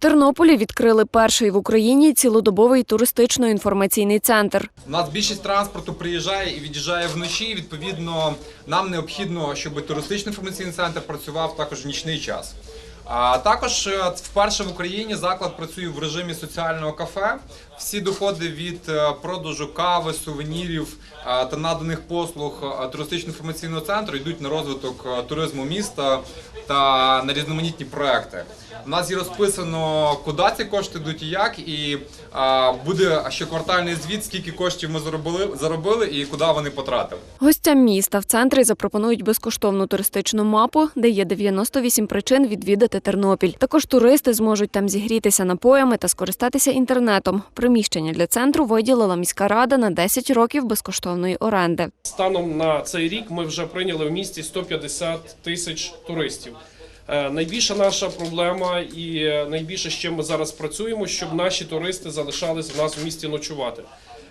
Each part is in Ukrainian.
Тернополі відкрили перший в Україні цілодобовий туристично-інформаційний центр. У нас більшість транспорту приїжджає і від'їжджає вночі. Відповідно, нам необхідно, щоб туристичний інформаційний центр працював також в нічний час. А також е, вперше в Україні заклад працює в режимі соціального кафе. Всі доходи від е, продажу кави, сувенірів е, та наданих послуг туристично-інформаційного центру йдуть на розвиток туризму міста та на різноманітні проекти. У нас є розписано, куди ці кошти йдуть і як, і а, буде щоквартальний звіт, скільки коштів ми заробили, заробили і куди вони потратили. Гостям міста в центрі запропонують безкоштовну туристичну мапу, де є 98 причин відвідати Тернопіль. Також туристи зможуть там зігрітися напоями та скористатися інтернетом. Приміщення для центру виділила міська рада на 10 років безкоштовної оренди. Станом на цей рік ми вже прийняли в місті 150 тисяч туристів. Е, Найбільша наша проблема і е, найбільше, з чим ми зараз працюємо, щоб наші туристи залишались в нас в місті ночувати.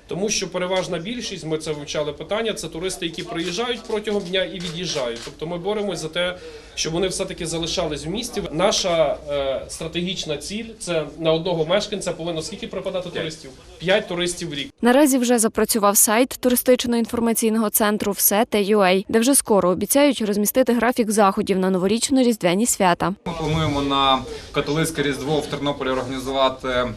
Тому що переважна більшість, ми це вивчали питання, це туристи, які приїжджають протягом дня і від'їжджають. Тобто ми боремось за те, щоб вони все-таки залишались в місті. Наша е, стратегічна ціль це на одного мешканця повинно скільки припадати туристів? П'ять туристів в рік. Наразі вже запрацював сайт туристично-інформаційного центру «Все.ua», де вже скоро обіцяють розмістити графік заходів на новорічно-різдвяні свята. Ми плануємо на католицьке різдво в Тернополі організувати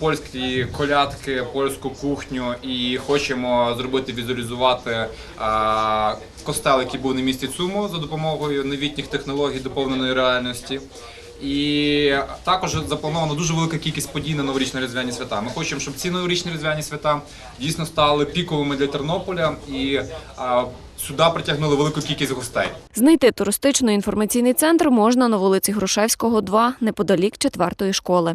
польські колядки, польську кухню і хочемо зробити візуалізувати а, костел, який був на місті Цумо за допомогою новітніх технологій доповненої реальності. І також заплановано дуже велика кількість подій на новорічні різдвяні свята. Ми хочемо, щоб ці новорічні різдвяні свята дійсно стали піковими для Тернополя і а, сюди притягнули велику кількість гостей. Знайти туристично-інформаційний центр можна на вулиці Грушевського, 2, неподалік четвертої школи.